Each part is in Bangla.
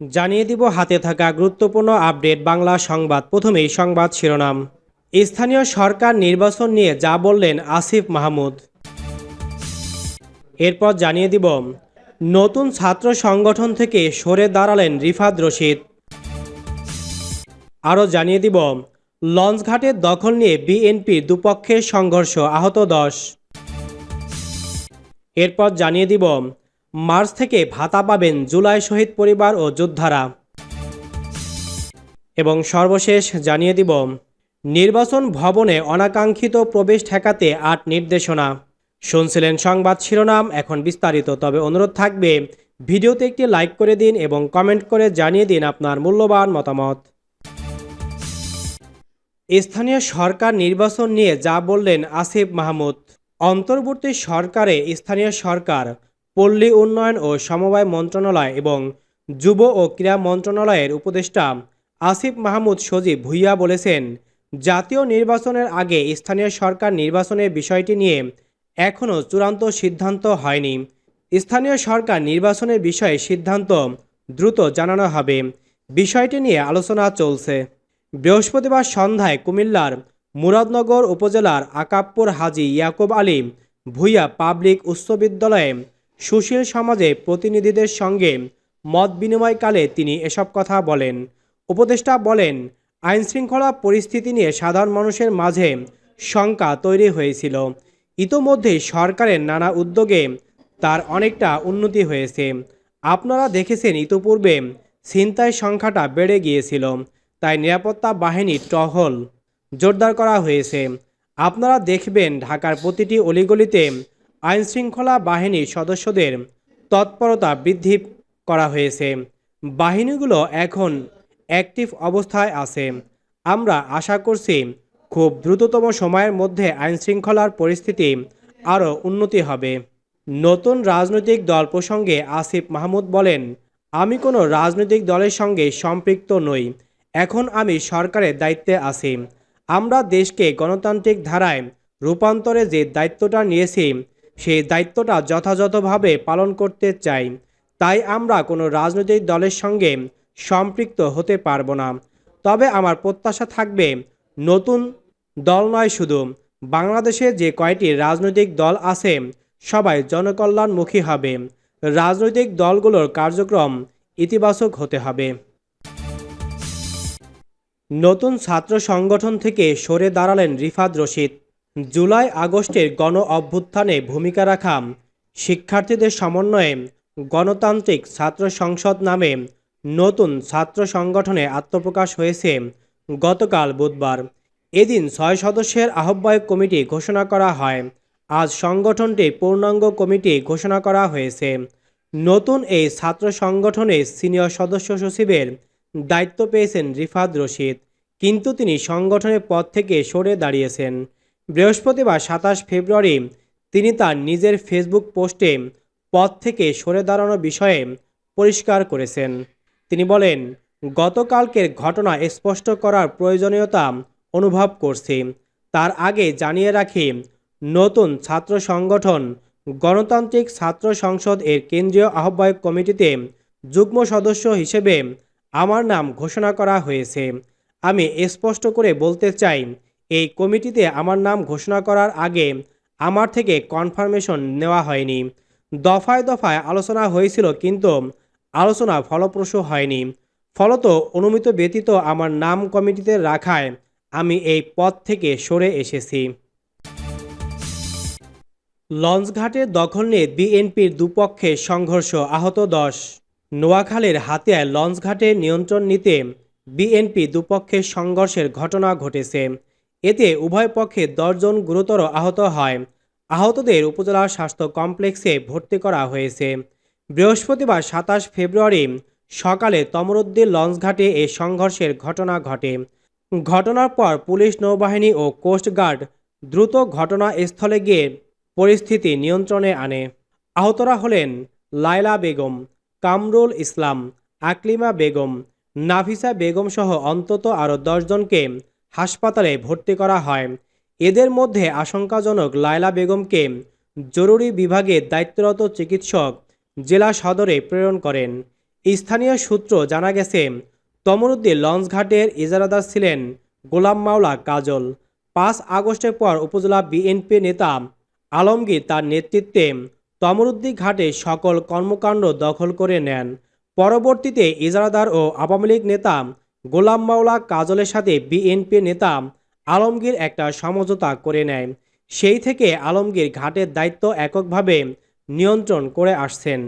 জানিয়ে দিব হাতে থাকা গুরুত্বপূর্ণ আপডেট বাংলা সংবাদ। প্রথমেই সংবাদ শিরোনাম। স্থানীয় সরকার নির্বাচন নিয়ে যা বললেন আসিফ মাহমুদ। এরপর জানিয়ে দিব, নতুন ছাত্র সংগঠন থেকে সরে দাঁড়ালেন রিফাত রশিদ। আরও জানিয়ে দিব লঞ্চঘাটের দখল নিয়ে বিএনপির দুপক্ষের সংঘর্ষ আহত দশ। এরপর জানিয়ে দিব মার্চ থেকে ভাতা পাবেন জুলাই শহীদ পরিবার ও যোদ্ধারা। এবং সর্বশেষ জানিয়ে দিব, নির্বাচন ভবনে অনাকাঙ্ক্ষিত প্রবেশ ঠেকাতে আট নির্দেশনা। শুনছিলেন সংবাদ শিরোনাম, এখন বিস্তারিত। তবে অনুরোধ থাকবে, ভিডিওতে একটি লাইক করে দিন এবং কমেন্ট করে জানিয়ে দিন আপনার মূল্যবান মতামত। স্থানীয় সরকার নির্বাচন নিয়ে যা বললেন আসিফ মাহমুদ। অন্তর্বর্তী সরকারে স্থানীয় সরকার পল্লী উন্নয়ন ও সমবায় মন্ত্রণালয় এবং যুব ও ক্রীড়া মন্ত্রণালয়ের উপদেষ্টা আসিফ মাহমুদ সজীব ভুইয়া বলেছেন, জাতীয় নির্বাচনের আগে স্থানীয় সরকার নির্বাচনের বিষয়টি নিয়ে এখনও চূড়ান্ত সিদ্ধান্ত হয়নি। স্থানীয় সরকার নির্বাচনের বিষয়ে সিদ্ধান্ত দ্রুত জানানো হবে। বিষয়টি নিয়ে আলোচনা চলছে। বৃহস্পতিবার সন্ধ্যায় কুমিল্লার মুরাদনগর উপজেলার আকাবপুর হাজি ইয়াকুব আলী ভুইয়া পাবলিক উচ্চ বিদ্যালয়ে সুশীল সমাজে প্রতিনিধিদের সঙ্গে মত বিনিময়কালে তিনি এসব কথা বলেন। উপদেষ্টা বলেন, আইনশৃঙ্খলা পরিস্থিতি নিয়ে সাধারণ মানুষের মাঝে শঙ্কা তৈরি হয়েছিল। ইতোমধ্যে সরকারের নানা উদ্যোগে তার অনেকটা উন্নতি হয়েছে। আপনারা দেখেছেন, ইতোপূর্বে ছিনতাই সংখ্যাটা বেড়ে গিয়েছিল, তাই নিরাপত্তা বাহিনীর টহল জোরদার করা হয়েছে। আপনারা দেখবেন, ঢাকার প্রতিটি অলিগলিতে আইনশৃঙ্খলা বাহিনীর সদস্যদের তৎপরতা বৃদ্ধি করা হয়েছে। বাহিনীগুলো এখন অ্যাক্টিভ অবস্থায় আছে। আমরা আশা করছি খুব দ্রুততম সময়ের মধ্যে আইনশৃঙ্খলার পরিস্থিতি আরও উন্নতি হবে। নতুন রাজনৈতিক দল প্রসঙ্গে আসিফ মাহমুদ বলেন, আমি কোনো রাজনৈতিক দলের সঙ্গে সম্পৃক্ত নই। এখন আমি সরকারের দায়িত্বে আছি। আমরা দেশকে গণতান্ত্রিক ধারায় রূপান্তরে যে দায়িত্বটা নিয়েছি সেই দায়িত্বটা যথাযথভাবে পালন করতে চাই। তাই আমরা কোনো রাজনৈতিক দলের সঙ্গে সম্পৃক্ত হতে পারব না। তবে আমার প্রত্যাশা থাকবে, নতুন দল নয় শুধু, বাংলাদেশে যে কয়টি রাজনৈতিক দল আছে, সবাই জনকল্যাণমুখী হবে। রাজনৈতিক দলগুলোর কার্যক্রম ইতিবাচক হতে হবে। নতুন ছাত্র সংগঠন থেকে সরে দাঁড়ালেন রিফাত রশিদ। জুলাই আগস্টের গণ অভ্যুত্থানে ভূমিকা রাখা শিক্ষার্থীদের সমন্বয়ে গণতান্ত্রিক ছাত্র সংসদ নামে নতুন ছাত্র সংগঠনে আত্মপ্রকাশ হয়েছে গতকাল বুধবার। এদিন ছয় সদস্যের আহ্বায়ক কমিটি ঘোষণা করা হয়। আজ সংগঠনটি পূর্ণাঙ্গ কমিটি ঘোষণা করা হয়েছে। নতুন এই ছাত্র সংগঠনের সিনিয়র সদস্য সচিবের দায়িত্ব পেয়েছেন রিফাত রশিদ। কিন্তু তিনি সংগঠনের পদ থেকে সরে দাঁড়িয়েছেন। বৃহস্পতিবার সাতাশ ফেব্রুয়ারি তিনি তার নিজের ফেসবুক পোস্টে পদ থেকে সরে দাঁড়ানোর বিষয়ে পরিষ্কার করেছেন। তিনি বলেন, গতকালকের ঘটনা স্পষ্ট করার প্রয়োজনীয়তা অনুভব করছি। তার আগে জানিয়ে রাখি, নতুন ছাত্র সংগঠন গণতান্ত্রিক ছাত্র সংসদ এর কেন্দ্রীয় আহ্বায়ক কমিটিতে যুগ্ম সদস্য হিসেবে আমার নাম ঘোষণা করা হয়েছে। আমি স্পষ্ট করে বলতে চাই এই কমিটিতে আমার নাম ঘোষণা করার আগে আমার থেকে কনফার্মেশন নেওয়া হয়নি। দফায় দফায় আলোচনা হয়েছিল কিন্তু আলোচনা ফলপ্রসূ হয়নি। ফলত অনুমিত ব্যতীত আমার নাম কমিটিতে রাখায় আমি এই পদ থেকে সরে এসেছি। লঞ্চঘাটের দখল নিয়ে বিএনপির দুপক্ষে সংঘর্ষ, আহত দশ। নোয়াখালীর হাতিয়ায় লঞ্চঘাটে নিয়ন্ত্রণ নিতে বিএনপি দুপক্ষের সংঘর্ষের ঘটনা ঘটেছে। এতে উভয় পক্ষে দশজন গুরুতর আহত হয়। আহতদের উপজেলা স্বাস্থ্য কমপ্লেক্সে ভর্তি করা হয়েছে। বৃহস্পতিবার সাতাশ ফেব্রুয়ারি সকালে তমরুদ্দিন লঞ্চঘাটে এই সংঘর্ষের ঘটনা ঘটে। ঘটনার পর পুলিশ নৌবাহিনী ও কোস্টগার্ড দ্রুত ঘটনাস্থলে গিয়ে পরিস্থিতি নিয়ন্ত্রণে আনে। আহতরা হলেন লায়লা বেগম, কামরুল ইসলাম, আকলিমা বেগম, নাফিসা বেগম সহ অন্তত আরও দশজনকে হাসপাতালে ভর্তি করা হয়। এদের মধ্যে আশঙ্কাজনক লায়লা বেগমকে জরুরি বিভাগে দায়িত্বরত চিকিৎসক জেলা সদরে প্রেরণ করেন। স্থানীয় সূত্র জানা গেছে, তমরুদ্দিন লঞ্চঘাটের ইজারাদার ছিলেন গোলাম মাওলা কাজল। পাঁচ আগস্টের পর উপজেলা বিএনপি নেতা আলমগীর তার নেতৃত্বে তমরুদ্দি ঘাটে সকল কর্মকাণ্ড দখল করে নেন। পরবর্তীতে ইজারাদার ও আওয়ামী লীগ নেতা গোলাম মাওলা কাজলের সাথে বিএনপি নেতা আলমগীর একটা সমঝোতা করে নেয়। সেই থেকে আলমগীর ঘাটের দায়িত্ব এককভাবে নিয়ন্ত্রণ করে আসছেন।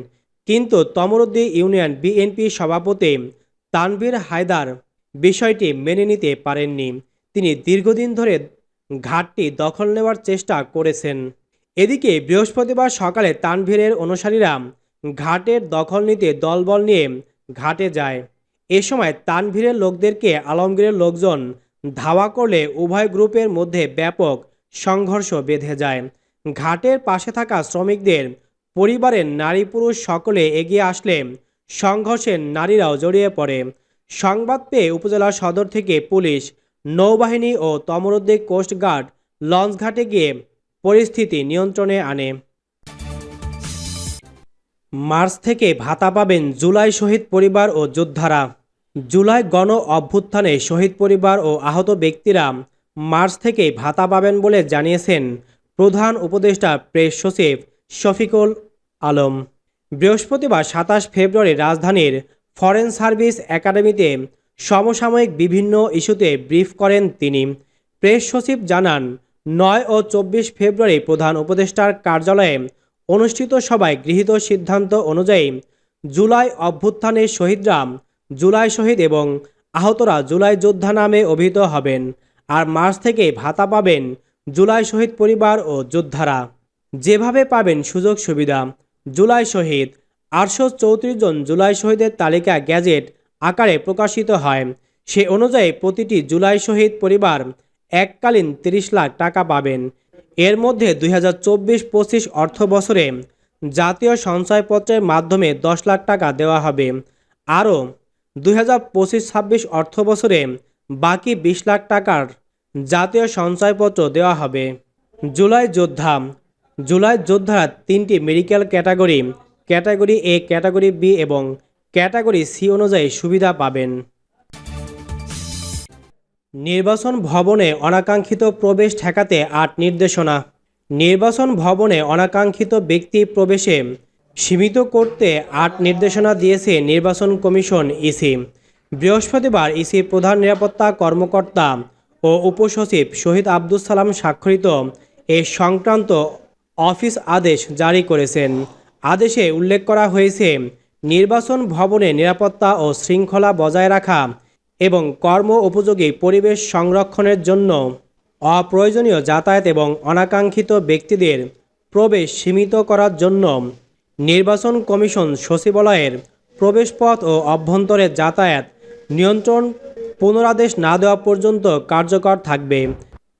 কিন্তু তমরুদ্দি ইউনিয়ন বিএনপি সভাপতি তানভীর হায়দার বিষয়টি মেনে নিতে পারেননি। তিনি দীর্ঘদিন ধরে ঘাটটি দখল নেওয়ার চেষ্টা করেছেন। এদিকে বৃহস্পতিবার সকালে তানভীরের অনুসারীরা ঘাটের দখল নিতে দলবল নিয়ে ঘাটে যায়। এ সময় তানভীরের লোকদেরকে আলমগীরের লোকজন ধাওয়া করলে উভয় গ্রুপের মধ্যে ব্যাপক সংঘর্ষ বেঁধে যায়। ঘাটের পাশে থাকা শ্রমিকদের, পরিবারের নারী পুরুষ সকলে এগিয়ে আসলে সংঘর্ষে নারীরাও জড়িয়ে পড়ে। সংবাদ পেয়ে উপজেলা সদর থেকে পুলিশ, নৌবাহিনী ও তমরুদ্দিক কোস্টগার্ড লঞ্চঘাটে গিয়ে পরিস্থিতি নিয়ন্ত্রণে আনে। মার্চ থেকে ভাতা পাবেন জুলাই শহীদ পরিবার ও যোদ্ধারা। জুলাই গণ অভ্যুত্থানে শহীদ পরিবার ও আহত ব্যক্তিরা মার্চ থেকে ভাতা পাবেন বলে জানিয়েছেন প্রধান উপদেষ্টা প্রেস সচিব শফিকুল আলম। বৃহস্পতিবার সাতাশ ফেব্রুয়ারি রাজধানীর ফরেন সার্ভিস একাডেমিতে সমসাময়িক বিভিন্ন ইস্যুতে ব্রিফ করেন তিনি। প্রেস সচিব জানান, নয় ও চব্বিশ ফেব্রুয়ারি প্রধান উপদেষ্টার কার্যালয়ে অনুষ্ঠিত সভায় গৃহীত সিদ্ধান্ত অনুযায়ী জুলাই অভ্যুত্থানের শহীদরা জুলাই শহীদ এবং আহতরা জুলাই যোদ্ধা নামে অভিহিত হবেন। আর মার্চ থেকে ভাতা পাবেন জুলাই শহীদ পরিবার ও যোদ্ধারা। যেভাবে পাবেন সুযোগ সুবিধা, জুলাই শহীদ। আটশো চৌত্রিশ জন জুলাই শহীদের তালিকা গ্যাজেট আকারে প্রকাশিত হয়। সে অনুযায়ী প্রতিটি জুলাই শহীদ পরিবার এককালীন তিরিশ লাখ টাকা পাবেন। এর মধ্যে দুই হাজার চব্বিশ পঁচিশ অর্থ বছরে জাতীয় সঞ্চয়পত্রের মাধ্যমে দশ লাখ টাকা দেওয়া হবে। আরও দুই হাজার পঁচিশ ছাব্বিশ অর্থ বছরে বাকি বিশ লাখ টাকার জাতীয় সঞ্চয়পত্র দেওয়া হবে। জুলাই যোদ্ধা। জুলাই যোদ্ধারা তিনটি medical category category A, category B এবং ক্যাটাগরি সি অনুযায়ী সুবিধা পাবেন। নির্বাচন ভবনে অনাকাঙ্ক্ষিত প্রবেশ ঠেকাতে আট নির্দেশনা। নির্বাচন ভবনে অনাকাঙ্ক্ষিত ব্যক্তি প্রবেশে সীমিত করতে আট নির্দেশনা দিয়েছে নির্বাচন কমিশন ইসি। বৃহস্পতিবার ইসির প্রধান নিরাপত্তা কর্মকর্তা ও উপসচিব শহীদ আব্দুল সালাম স্বাক্ষরিত এ সংক্রান্ত অফিস আদেশ জারি করেছেন। আদেশে উল্লেখ করা হয়েছে, নির্বাচন ভবনে নিরাপত্তা ও শৃঙ্খলা বজায় রাখা এবং কর্ম উপযোগী পরিবেশ সংরক্ষণের জন্য অপ্রয়োজনীয় যাতায়াত এবং অনাকাঙ্ক্ষিত ব্যক্তিদের প্রবেশ সীমিত করার জন্য নির্বাচন কমিশন সচিবালয়ের প্রবেশপথ ও অভ্যন্তরে যাতায়াত নিয়ন্ত্রণ পুনরাদেশ না দেওয়া পর্যন্ত কার্যকর থাকবে।